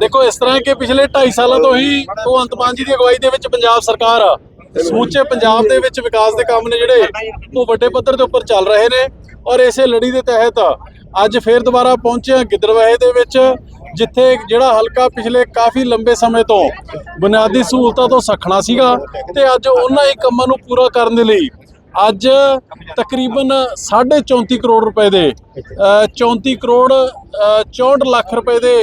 ਦੇਖੋ ਇਸ ਤਰ੍ਹਾਂ ਕਿ ਪਿਛਲੇ 2.5 ਸਾਲਾਂ ਤੋਂ ਹੀ ਭਗਵੰਤ ਮਾਨ ਜੀ ਦੀ ਅਗਵਾਈ ਦੇ ਵਿੱਚ ਪੰਜਾਬ ਸਰਕਾਰ ਆ। ਸਮੁੱਚੇ ਪੰਜਾਬ ਦੇ ਵਿੱਚ ਵਿਕਾਸ ਦੇ ਕੰਮ ਨੇ ਜਿਹੜੇ ਉਹ ਵੱਡੇ ਪੱਧਰ ਦੇ ਉੱਪਰ ਚੱਲ ਰਹੇ ਨੇ ਔਰ ਇਸੇ ਲੜੀ ਦੇ ਤਹਿਤ ਅੱਜ ਫੇਰ ਦੁਬਾਰਾ ਪਹੁੰਚੇ ਹਾਂ ਗਿੱਦੜਵਾਹੇ ਦੇ ਵਿੱਚ ਜਿੱਥੇ ਜਿਹੜਾ ਹਲਕਾ ਪਿਛਲੇ ਕਾਫੀ ਲੰਬੇ ਸਮੇਂ ਤੋਂ ਬੁਨਿਆਦੀ ਸਹੂਲਤਾਂ ਤੋਂ ਸਖਣਾ ਸੀਗਾ ਤੇ ਅੱਜ ਉਹਨਾਂ ਹੀ ਕੰਮਾਂ ਨੂੰ ਪੂਰਾ ਕਰਨ ਦੇ ਲਈ ਅੱਜ ਤਕਰੀਬਨ 34.5 ਕਰੋੜ ਰੁਪਏ ਦੇ ਅ, 34 ਕਰੋੜ ਅ, 64 ਲੱਖ ਰੁਪਏ ਦੇ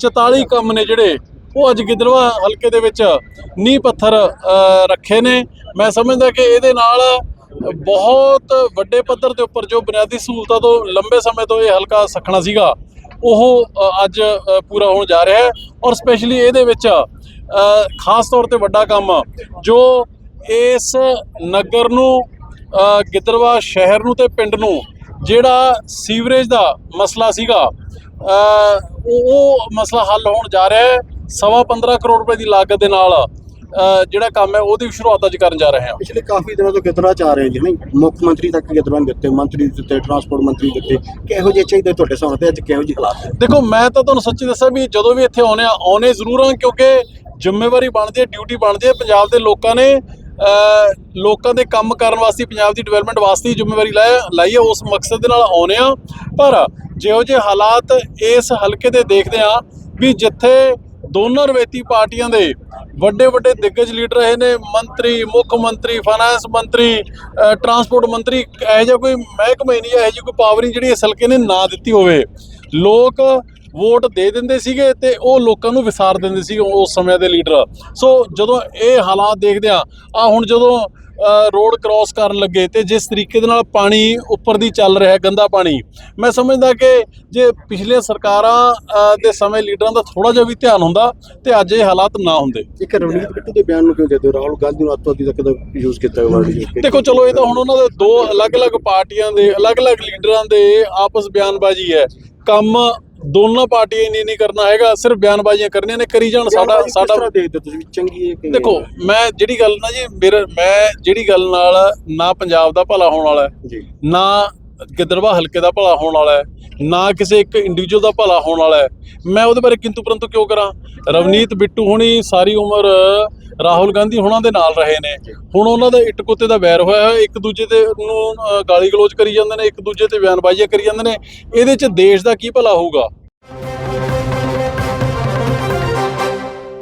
44 ਕੰਮ ਨੇ ਜਿਹੜੇ। ਉਹ ਅੱਜ ਗਿੱਦੜਵਾ ਹਲਕੇ ਦੇ ਵਿੱਚ ਨੀਂਹ ਪੱਥਰ ਰੱਖੇ ਨੇ। ਮੈਂ ਸਮਝਦਾ ਕਿ ਇਹਦੇ ਨਾਲ ਬਹੁਤ ਵੱਡੇ ਪੱਧਰ ਦੇ ਉੱਪਰ ਜੋ ਬੁਨਿਆਦੀ ਸਹੂਲਤਾਂ ਤੋਂ ਲੰਬੇ ਸਮੇਂ ਤੋਂ ਇਹ ਹਲਕਾ ਸਖਣਾ ਸੀਗਾ ਉਹ ਅੱਜ ਪੂਰਾ ਹੋਣ ਜਾ ਰਿਹਾ ਹੈ। ਔਰ ਸਪੈਸ਼ਲੀ ਇਹਦੇ ਵਿੱਚ ਖਾਸ ਤੌਰ ਤੇ ਵੱਡਾ ਕੰਮ ਜੋ ਇਸ ਨਗਰ ਨੂੰ ਅ, ਗਿੱਦੜਵਾ ਸ਼ਹਿਰ ਨੂੰ ਤੇ ਪਿੰਡ ਨੂੰ ਜਿਹੜਾ ਸੀਵਰੇਜ ਦਾ ਮਸਲਾ ਸੀਗਾ ਉਹ ਮਸਲਾ ਹੱਲ ਹੋਣ ਜਾ ਰਿਹਾ ਹੈ। ਸਵਾ 15 ਕਰੋੜ ਰੁਪਏ ਦੀ ਲਾਗਤ ਦੇ ਨਾਲ ਜਿਹੜਾ ਕੰਮ ਹੈ ਉਹਦੀ ਸ਼ੁਰੂਆਤ ਅੱਜ ਕਰਨ ਜਾ ਰਹੇ ਹਾਂ। ਪਿਛਲੇ ਕਾਫੀ ਦਿਨਾਂ ਤੋਂ ਗਿੱਦੜਾ ਚ ਰਹੇ ਜੀ ਨਹੀਂ? ਮੁੱਖ ਮੰਤਰੀ ਤੱਕ ਗਿੱਦੜਾ ਨੂੰ ਦਿੱਤੇ ਮੰਤਰੀ ਦਿੱਤੇ ਟਰਾਂਸਪੋਰਟ ਮੰਤਰੀ ਦਿੱਤੇ। ਕਿਹੋ ਜਿਹੇ ਚਾਹੀਦੇ ਤੁਹਾਡੇ ਸਾਹਮਣੇ ਤੇ ਅੱਜ ਕਿਹੋ ਜਿਹੇ ਹਾਲਾਤ ਹੈ ਦੇਖੋ ਮੈਂ ਤਾਂ ਤੁਹਾਨੂੰ ਸੱਚੀ ਦੱਸਾਂ ਵੀ ਜਦੋਂ ਵੀ ਇੱਥੇ ਆਉਨੇ ਆ ਆਉਨੇ ਜ਼ਰੂਰ ਹਾਂ ਕਿਉਂਕਿ ਜ਼ਿੰਮੇਵਾਰੀ ਬਣਦੀ ਹੈ ਡਿਊਟੀ ਬਣਦੀ ਹੈ। ਪੰਜਾਬ ਦੇ ਲੋਕਾਂ ਨੇ ਲੋਕਾਂ ਦੇ ਕੰਮ ਕਰਨ ਵਾਸਤੇ ਪੰਜਾਬ ਦੀ ਡਿਵੈਲਪਮੈਂਟ ਵਾਸਤੇ ਜ਼ਿੰਮੇਵਾਰੀ ਲਾਈ ਹੈ। ਉਸ ਮਕਸਦ ਦੇ ਨਾਲ ਆਉਨੇ ਆ ਪਰ ਜਿਹੋ ਜਿਹੇ ਹਾਲਾਤ ਇਸ ਹਲਕੇ ਦੇ ਦੇਖਦੇ ਆ ਵੀ ਜਿੱਥੇ ਦੋਨੋਂ ਰਵੇਤੀ ਪਾਰਟੀਆਂ ਦੇ ਵੱਡੇ ਵੱਡੇ ਦਿੱਗਜ ਲੀਡਰ ਰਹੇ ਨੇ, ਮੰਤਰੀ, ਮੁੱਖ ਮੰਤਰੀ ਫਾਈਨਾਂਸ ਮੰਤਰੀ ਟਰਾਂਸਪੋਰਟ ਮੰਤਰੀ, ਇਹੋ ਜਿਹਾ ਕੋਈ ਮਹਿਕਮੇ ਨਹੀਂ ਇਹੋ ਜਿਹੀ ਕੋਈ ਪਾਵਰ ਨਹੀਂ ਜਿਹੜੀ ਇਸ ਹਲਕੇ ਨੇ ਨਾ ਦਿੱਤੀ ਹੋਵੇ। ਲੋਕ ਵੋਟ ਦੇ ਦਿੰਦੇ ਸੀਗੇ ਤੇ ਉਹ ਲੋਕਾਂ ਨੂੰ ਵਿਸਾਰ ਦਿੰਦੇ ਸੀ ਉਸ ਸਮੇਂ ਦੇ ਲੀਡਰ। ਸੋ ਜਦੋਂ ਇਹ ਹਾਲਾਤ ਦੇਖਦੇ ਆ ਆ ਹੁਣ ਜਦੋਂ ਰੋਡ ਕ੍ਰਾਸ ਕਰਨ ਲੱਗੇ ਤੇ ਜਿਸ ਤਰੀਕੇ ਦੇ ਨਾਲ ਪਾਣੀ ਉੱਪਰ ਦੀ ਚੱਲ ਰਿਹਾ ਗੰਦਾ ਪਾਣੀ। ਮੈਂ ਸਮਝਦਾ ਕਿ ਜੇ ਪਿਛਲੀਆਂ ਸਰਕਾਰਾਂ ਦੇ ਸਮੇਂ ਲੀਡਰਾਂ ਦਾ ਥੋੜਾ ਜਿਹਾ ਵੀ ਧਿਆਨ ਹੁੰਦਾ ਤੇ ਅੱਜ ਇਹ ਹਾਲਾਤ ਨਾ ਹੁੰਦੇ। ਇੱਕ ਰਵਨੀਤ ਬਿੱਟੂ ਦੇ ਬਿਆਨ ਨੂੰ ਕਿਉਂ ਹੋ? ਰਾਹੁਲ ਗਾਂਧੀ ਨੂੰ ਅੱਤਵਾਦੀ ਤੱਕ ਦਾ ਯੂਜ਼ ਕੀਤਾ ਗਿਆ ਵਰਡ ਦੇਖੋ ਚਲੋ ਇਹ ਤਾਂ ਹੁਣ ਉਹਨਾਂ ਦੇ ਦੋ ਅਲੱਗ-ਅਲੱਗ ਪਾਰਟੀਆਂ ਦੇ ਅਲੱਗ-ਅਲੱਗ ਲੀਡਰਾਂ ਦੇ ਆਪਸ ਬਿਆਨਬਾਜ਼ੀ ਹੈ। ਕੰਮ ਦੋਨਾਂ ਪਾਰਟੀਆਂ ਹੀ ਨਹੀਂ ਕਰਨਾ ਹੈਗਾ ਸਿਰਫ ਬਿਆਨਬਾਜ਼ੀਆਂ ਕਰਨੀਆਂ ਨੇ ਕਰੀ ਜਾਣ ਸਾਡਾ ਸਾਡਾ ਦੇਖਦੇ ਹੋ ਤੁਸੀਂ? ਵੀ ਚੰਗੀ ਹੈ ਕਿ ਦੇਖੋ ਮੈਂ ਜਿਹੜੀ ਗੱਲ ਨਾ ਜੀ ਮੇਰਾ ਮੈਂ ਜਿਹੜੀ ਗੱਲ ਨਾਲ ਨਾ ਪੰਜਾਬ ਦਾ ਭਲਾ ਹੋਣ ਵਾਲਾ ਹੈ ਜੀ। ਨਾ ਗਿੱਦੜਵਾ ਹਲਕੇ ਦਾ ਭਲਾ ਹੋਣ ਵਾਲਾ ਹੈ ਨਾ ਕਿਸੇ ਇੱਕ ਇੰਡੀਵਿਜੂਅਲ ਦਾ ਭਲਾ ਹੋਣ ਵਾਲਾ ਹੈ। ਮੈਂ ਉਹਦੇ ਬਾਰੇ ਕਿੰਤੂ ਪਰੰਤੂ ਕਿਉਂ ਕਰਾਂ? ਰਵਨੀਤ ਬਿੱਟੂ ਹੁਣੀ ਸਾਰੀ ਉਮਰ ਰਾਹੁਲ ਗਾਂਧੀ ਹੁਣਾਂ ਦੇ ਨਾਲ ਰਹੇ ਨੇ। ਹੁਣ ਉਹਨਾਂ ਦਾ ਇੱਟ ਕੁੱਤੇ ਦਾ ਵੈਰ ਹੋਇਆ ਹੋਇਆ, ਇੱਕ ਦੂਜੇ ਤੇ ਨੂੰ ਗਾਲੀ ਗਲੋਚ ਕਰੀ ਜਾਂਦੇ ਨੇ, ਇੱਕ ਦੂਜੇ ਤੇ ਬਿਆਨਬਾਜ਼ੀਆਂ ਕਰੀ ਜਾਂਦੇ ਨੇ। ਇਹਦੇ 'ਚ ਦੇਸ਼ ਦਾ ਕੀ ਭਲਾ ਹੋਊਗਾ?